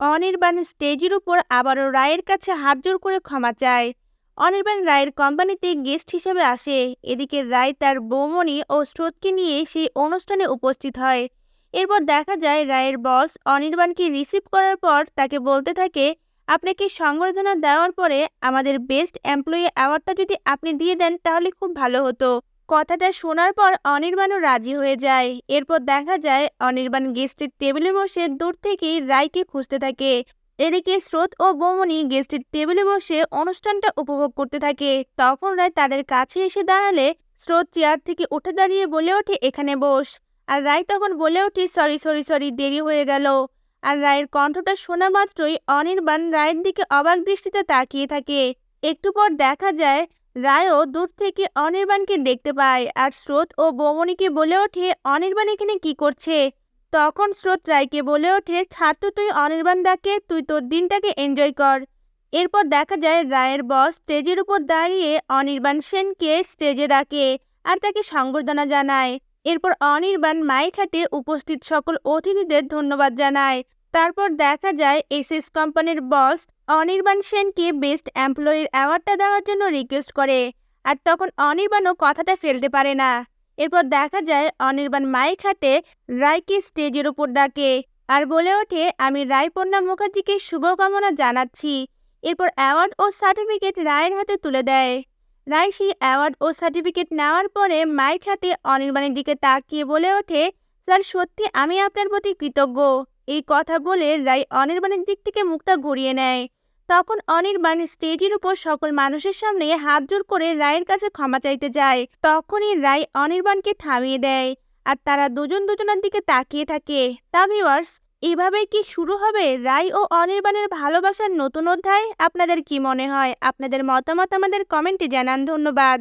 অনির্বাণ স্টেজের উপর আবারও রায়ের কাছে হাত জোর করে ক্ষমা চায়। অনির্বাণ রায়ের কোম্পানিতে গেস্ট হিসেবে আসে। এদিকে রায় তার বৌমণি ও স্রোতকে নিয়ে সেই অনুষ্ঠানে উপস্থিত হয়। এরপর দেখা যায় রায়ের বস অনির্বাণকে রিসিভ করার পর তাকে বলতে থাকে, আপনাকে সংবর্ধনা দেওয়ার পরে আমাদের বেস্ট এমপ্লয়ি অ্যাওয়ার্ডটা যদি আপনি দিয়ে দেন তাহলে খুব ভালো হতো। কথাটা শোনার পর অনির্বাণও রাজি হয়ে যায়। এরপর দেখা যায়, অনির্বাণ গেস্টের টেবিলে বসে দূর থেকেই রায়কে খুঁজতে থাকে। এদিকে স্রোত ও বৌমনি গেস্টের টেবিলে বসে অনুষ্ঠানটা উপভোগ করতে থাকে। তখন রায় তাদের কাছে এসে দাঁড়ালে স্রোত চেয়ার থেকে উঠে দাঁড়িয়ে বলে ওঠে, এখানে বস। আর রায় তখন বলে ওঠে, সরি সরি সরি, দেরি হয়ে গেল। আর রায়ের কণ্ঠটা শোনা মাত্রই অনির্বাণ রায়ের দিকে অবাক দৃষ্টিতে তাকিয়ে থাকে। একটু পর দেখা যায় রায়ও দূর থেকে অনির্বাণকে দেখতে পায় আর স্রোত ও বৌমনিকে বলে ওঠে, অনির্বাণ এখানে কি করছে? তখন স্রোত রায়কে বলে ওঠে, ছাড় তুই অনির্বাণ দাকে, তুই তোর দিনটাকে এনজয় কর। এরপর দেখা যায় রায়ের বস স্টেজের উপর দাঁড়িয়ে অনির্বাণ সেনকে স্টেজে ডাকে আর তাকে সংবর্ধনা জানায়। এরপর অনির্বাণ মাইক হাতে উপস্থিত সকল অতিথিদের ধন্যবাদ জানায়। তারপর দেখা যায় এসএস কোম্পানির বস অনির্বাণ সেনকে বেস্ট এমপ্লয়ির অ্যাওয়ার্ডটা দেওয়ার জন্য রিকোয়েস্ট করে, আর তখন অনির্বাণও কথাটা ফেলতে পারে না। এরপর দেখা যায় অনির্বাণ মাইক হাতে রায়কে স্টেজের উপর ডাকে, আর বলে ওঠে, আমি রায়পর্ণা মুখার্জিকে শুভকামনা জানাচ্ছি। এরপর অ্যাওয়ার্ড ও সার্টিফিকেট রায়ের হাতে তুলে দেয়। রায় সেই অ্যাওয়ার্ড ও সার্টিফিকেট নেওয়ার পরে মাইক হাতে অনির্বাণের দিকে তাকিয়ে বলে ওঠে, স্যার, সত্যি আমি আপনার প্রতি কৃতজ্ঞ। এই কথা বলে রায় অনির্বাণের দিক থেকে মুখটা ঘুরিয়ে নেয়। তখন অনির্বাণ স্টেজের উপর সকল মানুষের সামনে হাত জোর করে রায়ের কাছে ক্ষমা চাইতে যায়। তখনই রায় অনির্বাণকে থামিয়ে দেয় আর তারা দুজন দুজনের দিকে তাকিয়ে থাকে। তা ভিওয়ার্স এভাবে কি শুরু হবে? রায় ও অনির্বাণের ভালোবাসার নতুন অধ্যায়? আপনাদের কি মনে হয়? আপনাদের মতামত আমাদের কমেন্টে জানান। ধন্যবাদ।